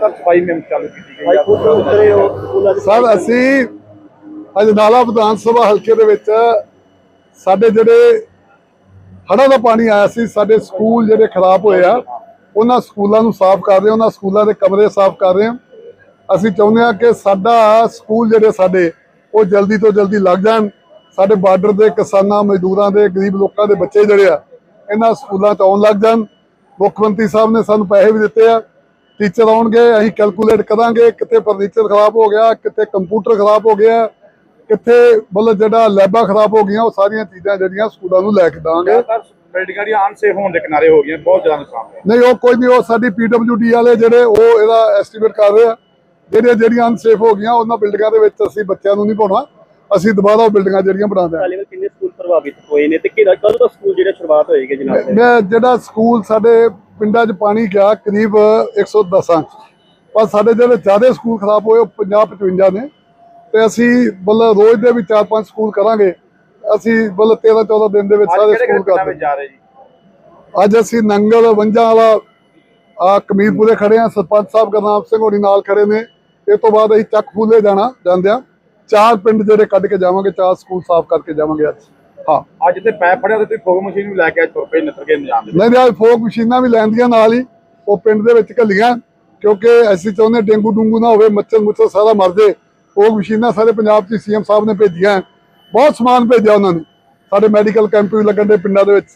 ਸਫ਼ਾਈ ਮੁਹਿੰਮ ਚਾਲੂ ਕੀਤੀ ਗਈ ਹੋ ਸਰ ਅਸੀਂ ਅੱਜ ਨਾਲਾ ਵਿਧਾਨ ਸਭਾ ਹਲਕੇ ਦੇ ਵਿੱਚ ਸਾਡੇ ਜਿਹੜੇ ਹੜ੍ਹਾਂ ਦਾ ਪਾਣੀ ਆਇਆ ਸੀ ਸਾਡੇ ਸਕੂਲ ਜਿਹੜੇ ਖਰਾਬ ਹੋਏ ਆ ਉਹਨਾਂ ਸਕੂਲਾਂ ਨੂੰ ਸਾਫ਼ ਕਰ ਰਹੇ ਹਾਂ ਉਹਨਾਂ ਸਕੂਲਾਂ ਦੇ ਕਮਰੇ ਸਾਫ਼ ਕਰ ਰਹੇ ਹਾਂ। ਅਸੀਂ ਚਾਹੁੰਦੇ ਹਾਂ ਕਿ ਸਾਡਾ ਸਕੂਲ ਜਿਹੜੇ ਸਾਡੇ ਉਹ ਜਲਦੀ ਤੋਂ ਜਲਦੀ ਲੱਗ ਜਾਣ। ਸਾਡੇ ਬਾਰਡਰ ਦੇ ਕਿਸਾਨਾਂ ਮਜ਼ਦੂਰਾਂ ਦੇ ਗਰੀਬ ਲੋਕਾਂ ਦੇ ਬੱਚੇ ਜਿਹੜੇ ਆ ਇਹਨਾਂ ਸਕੂਲਾਂ 'ਚ ਆਉਣ ਲੱਗ ਜਾਣ। ਮੁੱਖ ਮੰਤਰੀ ਸਾਹਿਬ ਨੇ ਸਾਨੂੰ ਪੈਸੇ ਵੀ ਦਿੱਤੇ ਆ। ਟੀਚਰ ਆਉਣਗੇ ਅਸੀਂ ਕੈਲਕੂਲੇਟ ਕਰਾਂਗੇ ਕਿੱਥੇ ਫਰਨੀਚਰ ਖਰਾਬ ਹੋ ਗਿਆ ਕਿੱਥੇ ਕੰਪਿਊਟਰ ਖਰਾਬ ਹੋ ਗਿਆ ਕਿੱਥੇ ਮਤਲਬ ਜਿਹੜਾ ਲੈਬਾਂ ਖਰਾਬ ਹੋ ਗਈਆਂ ਉਹ ਸਾਰੀਆਂ ਚੀਜ਼ਾਂ ਜਿਹੜੀਆਂ ਸਕੂਲਾਂ ਨੂੰ ਲੈ ਕੇ ਦਾਂਗੇ। ਬਿਲਡਿੰਗਾਂ ਦੀਆਂ ਅਨਸੇਫ ਹੋਣ ਦੇ ਕਿਨਾਰੇ ਹੋ ਗਈਆਂ ਬਹੁਤ ਜ਼ਿਆਦਾ ਨੁਕਸਾਨ ਹੋਇਆ। ਨਹੀਂ ਉਹ ਕੋਈ ਨਹੀਂ ਉਹ ਸਾਡੀ ਪੀਡਬਲਯੂਡੀ ਵਾਲੇ ਜਿਹੜੇ ਉਹ ਇਹਦਾ ਐਸਟੀਮੇਟ ਕਰ ਰਹੇ ਆ। ਜਿਹੜੀਆਂ ਜਿਹੜੀਆਂ ਅਨਸੇਫ ਹੋ ਗਈਆਂ ਉਹਨਾਂ ਬਿਲਡਿੰਗਾਂ ਦੇ ਵਿੱਚ ਅਸੀਂ ਬੱਚਿਆਂ ਨੂੰ ਨਹੀਂ ਪਾਉਣਾ। ਅਸੀਂ ਦੁਬਾਰਾ ਉਹ ਬਿਲਡਿੰਗਾਂ ਜਿਹੜੀਆਂ ਬਣਾ ਦਿਆਂਗੇ। ਲੈਵਲ ਕਿੰਨੇ ਸਕੂਲ ਪ੍ਰਭਾਵਿਤ ਹੋਏ ਨੇ ਤੇ ਕਿਹੜਾ ਕਦੋਂ ਤੋਂ ਸਕੂਲ ਜਿਹੜੇ ਸ਼ੁਰੂਆਤ ਹੋਏਗੀ ਜਨਾਬ ਮੈਂ ਜਿਹੜਾ ਸਕੂਲ ਸਾਡੇ ਪਿੰਡਾਂ 'ਚ ਪਾਣੀ ਗਿਆ ਕਰੀਬ 110 ਪਰ ਸਾਡੇ ਜਿਹੜੇ ਜ਼ਿਆਦਾ ਸਕੂਲ ਖਰਾਬ ਹੋਏ ਉਹ 50 55 ਨੇ। ਤੇ ਅਸੀਂ ਮਤਲਬ ਰੋਜ਼ ਦੇ ਵੀ 4-5 ਸਕੂਲ ਕਰਾਂਗੇ। ਅਸੀਂ ਮਤਲਬ 13-14 ਦਿਨ ਦੇ ਵਿੱਚ ਸਾਰੇ ਸਕੂਲ ਕਿਹੜੇ ਕਰ ਪਿੰਡਾਂ ਵਿੱਚ ਦਿੰਦੇ ਜਾ ਰਹੇ ਜੀ? ਅੱਜ ਅਸੀਂ ਨੰਗਲ ਵੰਜਾਂ ਵਾਲਾ ਆ ਕਮੀਰਪੁਰੇ ਖੜੇ ਆ ਸਰਪੰਚ ਸਾਹਿਬ ਗੁਰਨਾਮ ਸਿੰਘ ਹੋਣੀ ਨਾਲ ਖੜੇ ਨੇ। ਇਹ ਤੋਂ ਬਾਅਦ ਅਸੀਂ ਚੱਕ ਫੂਲੇ ਜਾਣਾ ਜਾਂਦੇ ਆ ਚਾਰ ਪਿੰਡ ਜਿਹੜੇ ਕੱਢ ਕੇ ਜਾਵਾਂਗੇ ਚਾਰ ਸਕੂਲ ਸਾਫ਼ ਕਰਕੇ ਜਾਵਾਂਗੇ ਅੱਜ। ਹਾਂ। ਅੱਜ ਤੇ ਪੈਪ ਫੜਿਆ ਤੇ ਤੁਸੀਂ ਫੋਗ ਮਸ਼ੀਨ ਵੀ ਲੈ ਕੇ ਤੁਰ ਪਏ ਨਿੱਤਰ ਕੇ ਨਿਜ਼ਾਮ ਦੇ ਨਹੀਂ ਨਹੀਂ ਅੱਜ ਫੋਕ ਮਸ਼ੀਨਾਂ ਵੀ ਲੈਂਦੀਆਂ ਨਾਲ ਹੀ ਉਹ ਪਿੰਡ ਦੇ ਵਿੱਚ ਘੱਲੀਆਂ ਕਿਉਂਕਿ ਅਸੀਂ ਚਾਹੁੰਦੇ ਡੇਂਗੂ ਡੂੰਗੂ ਨਾ ਹੋਵੇ ਮੱਛਰ ਮੁੱਛਰ ਸਾਰਾ ਮਰ ਜੇ। ਫੋਕ ਮਸ਼ੀਨਾਂ ਸਾਰੇ ਪੰਜਾਬ 'ਚ ਸੀਐਮ ਸਾਹਿਬ ਨੇ ਭੇਜੀਆਂ। ਬਹੁਤ ਸਮਾਨ ਭੇਜਿਆ ਉਹਨਾਂ ਨੇ। ਸਾਡੇ ਮੈਡੀਕਲ ਕੈਂਪ ਵੀ ਲੱਗਣ ਦੇ ਪਿੰਡਾਂ ਦੇ ਵਿੱਚ।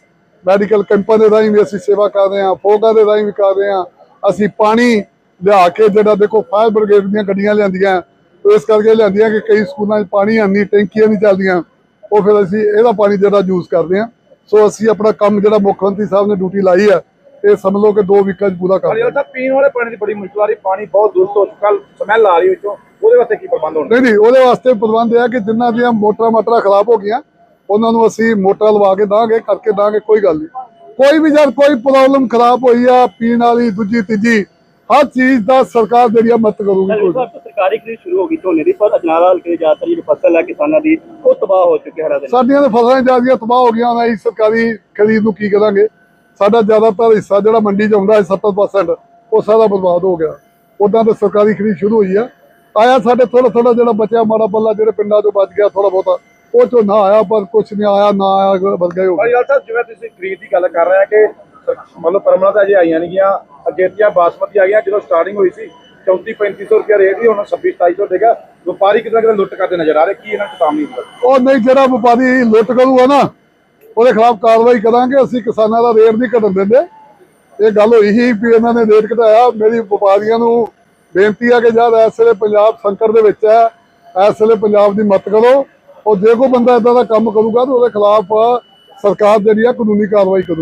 ਮੈਡੀਕਲ ਕੈਂਪਾਂ ਦੇ ਰਾਹੀਂ ਵੀ ਅਸੀਂ ਸੇਵਾ ਕਰ ਰਹੇ ਹਾਂ ਫੋਕਾਂ ਦੇ ਰਾਹੀਂ ਵੀ ਕਰ ਰਹੇ ਹਾਂ। ਅਸੀਂ ਪਾਣੀ ਲਿਆ ਕੇ ਜਿਹੜਾ ਦੇਖੋ ਫਾਇਰ ਬ੍ਰਿਗੇਡ ਦੀਆਂ ਗੱਡੀਆਂ ਲਿਆਂਦੀਆਂ। ਉਹ ਇਸ ਕਰਕੇ ਲਿਆਂਦੀਆਂ ਕਿ ਕਈ ਸਕੂਲਾਂ 'ਚ ਪਾਣੀ ਨਹੀਂ ਟੈਂਕੀਆਂ ਨਹੀਂ ਚੱਲਦੀਆਂ। ਉਹ ਫਿਰ ਅਸੀਂ ਇਹਦਾ ਪਾਣੀ ਜਿਹੜਾ ਯੂਜ਼ ਕਰਦੇ ਹਾਂ। ਸੋ ਅਸੀਂ ਆਪਣਾ ਕੰਮ ਜਿਹੜਾ ਮੁੱਖ ਮੰਤਰੀ ਸਾਹਿਬ ਨੇ ਡਿਊਟੀ ਲਾਈ ਹੈ ਇਹ ਸਮਝ ਲਓ ਕਿ ਦੋ ਵੀਕਾਂ 'ਚ ਪੂਰਾ ਕਰ ਤਾਂ ਪੀਣ ਵਾਲੇ ਪਾਣੀ ਦੀ ਬੜੀ ਮੁਸ਼ਕਲ ਆ ਰਹੀ ਪਾਣੀ ਬਹੁਤ ਦੂਸ਼ਿਤ ਹੋ ਚੁੱਕਾ ਸਮੈਲ ਆ ਰਹੀ ਵਿੱਚੋਂ ਉਹਦੇ ਵਾਸਤੇ ਕੀ ਪ੍ਰਬੰਧ ਹੋਣਾ ਨਹੀਂ ਨਹੀਂ ਉਹਦੇ ਵਾਸਤੇ ਪ੍ਰਬੰਧ ਹੈ ਕਿ ਜਿਨ੍ਹਾਂ ਦੀਆਂ ਮੋਟਰਾਂ ਮਾਟਰਾਂ ਖਰਾਬ ਹੋ ਗਈਆਂ ਉਹਨਾਂ ਨੂੰ ਅਸੀਂ ਮੋਟਰਾਂ ਲਵਾ ਕੇ ਦਾਂਗੇ ਕਰਕੇ ਦਾਂਗੇ ਕੋਈ ਗੱਲ ਨਹੀਂ। ਕੋਈ ਵੀ ਜਦ ਕੋਈ ਪ੍ਰੋਬਲਮ ਖਰਾਬ ਹੋਈ ਆ ਪੀਣ ਵਾਲੀ ਦੂਜੀ ਤੀਜੀ ਹਰ ਚੀਜ਼ ਦਾ ਸਰਕਾਰ ਜਿਹੜੀ ਆ ਮਦਦ ਕਰੂਗੀ ਸਰਕਾਰੀ ਖਰੀਦ ਸ਼ੁਰੂ ਹੋ ਗਈ ਝੋਨੇ ਦੀ ਪਰ ਅਜਨਾਲਾ ਹਲਕੇ ਦੇ ਜ਼ਿਆਦਾਤਰ ਜਿਹੜੀ ਫਸਲ ਹੈ ਕਿਸਾਨਾਂ ਦੀ ਉਹ ਤਬਾਹ ਹੋ ਚੁੱਕੀ ਹੈ ਹਰਾ ਦਿਨ। ਸਾਡੀਆਂ ਤਾਂ ਫਸਲਾਂ ਜਿਆਦੀਆਂ ਤਬਾਹ ਹੋ ਗਈਆਂ ਅਸੀਂ ਸਰਕਾਰੀ ਖਰੀਦ ਨੂੰ ਕੀ ਕਰਾਂਗੇ? ਸਾਡਾ ਜ਼ਿਆਦਾਤਰ ਹਿੱਸਾ ਜਿਹੜਾ ਮੰਡੀ 'ਚ ਆਉਂਦਾ ਹੈ 70% ਉਹ ਸਾਰਾ ਬਰਬਾਦ ਹੋ ਗਿਆ। ਉਦਾਂ ਤਾਂ ਸਰਕਾਰੀ ਖਰੀਦ ਸ਼ੁਰੂ ਹੋਈ ਆ। ਆਇਆ ਸਾਡੇ ਥੋੜਾ ਥੋੜਾ ਜਿਹੜਾ ਬਚਿਆ ਮਾੜਾ ਬੱਲਾ ਜਿਹੜੇ ਪਿੰਡਾਂ 'ਚੋਂ ਬਚ ਗਿਆ ਥੋੜਾ ਬਹੁਤਾ ਉਹ 'ਚੋਂ ਨਾ ਆਇਆ ਪਰ ਕੁਝ ਨਹੀਂ ਆਇਆ ਨਾ ਆਇਆ ਵਰਗਾ ਹੋ ਗਿਆ ਭਾਈ ਸਾਹਿਬ ਜਿਵੇਂ ਤੁਸੀਂ ਖਰੀਦ ਦੀ ਗੱਲ ਕਰ ਰਹੇ ਆ ਕਿ ਮਤਲਬ ਪਰਮਣਾ ਤਾਂ ਅਜੇ ਆਈਆਂ ਨਹੀਂ ਗਿਆ ਅਗੇਤੀਆਂ ਬਾਸਮਤੀ ਆ ਗਿਆ ਜਦੋਂ ਸਟਾਰਟਿੰਗ ਹੋਈ ਸੀ 34 3500 ਰੁਪਏ ਰੇਟ ਦੀ ਹੁਣ 26 2700 ਦੇਗਾ ਵਪਾਰੀ ਕਿਤੇ ਨਾ ਕਿਤੇ ਲੁੱਟ ਕਰਦੇ ਨਜ਼ਰ ਆ ਰਹੇ, ਕੀ ਇਹਨਾਂ ਨੂੰ ਚੇਤਾਵਨੀ ਉਹ ਨਹੀਂ, ਜਿਹੜਾ ਵਪਾਰੀ ਲੁੱਟ ਕਰੂਗਾ ਨਾ, ਉਹਦੇ ਖਿਲਾਫ ਕਾਰਵਾਈ ਕਰਾਂਗੇ, ਅਸੀਂ ਕਿਸਾਨਾਂ ਦਾ ਰੇਟ ਨਹੀਂ ਘਟਣ ਦਿੰਦੇ। ਇਹ ਗੱਲ ਹੋਈ ਸੀ ਵੀ ਇਹਨਾਂ ਨੇ ਰੇਟ ਘਟਾਇਆ। ਮੇਰੀ ਵਪਾਰੀਆਂ ਨੂੰ ਬੇਨਤੀ ਆ ਕਿ ਜਦ ਇਸ ਵੇਲੇ ਪੰਜਾਬ ਸੰਕਟ ਦੇ ਵਿੱਚ ਹੈ, ਇਸ ਵੇਲੇ ਪੰਜਾਬ ਦੀ ਮਤ ਕਰੋ। ਉਹ ਜੇ ਕੋਈ ਬੰਦਾ ਇਦਾਂ ਦਾ ਕੰਮ ਕਰੂਗਾ, ਤਾਂ ਉਹਦੇ ਖਿਲਾਫ ਸਰਕਾਰ ਜਿਹੜੀ ਆ ਕਾਨੂੰਨੀ ਕਾਰਵਾਈ ਕਰੂ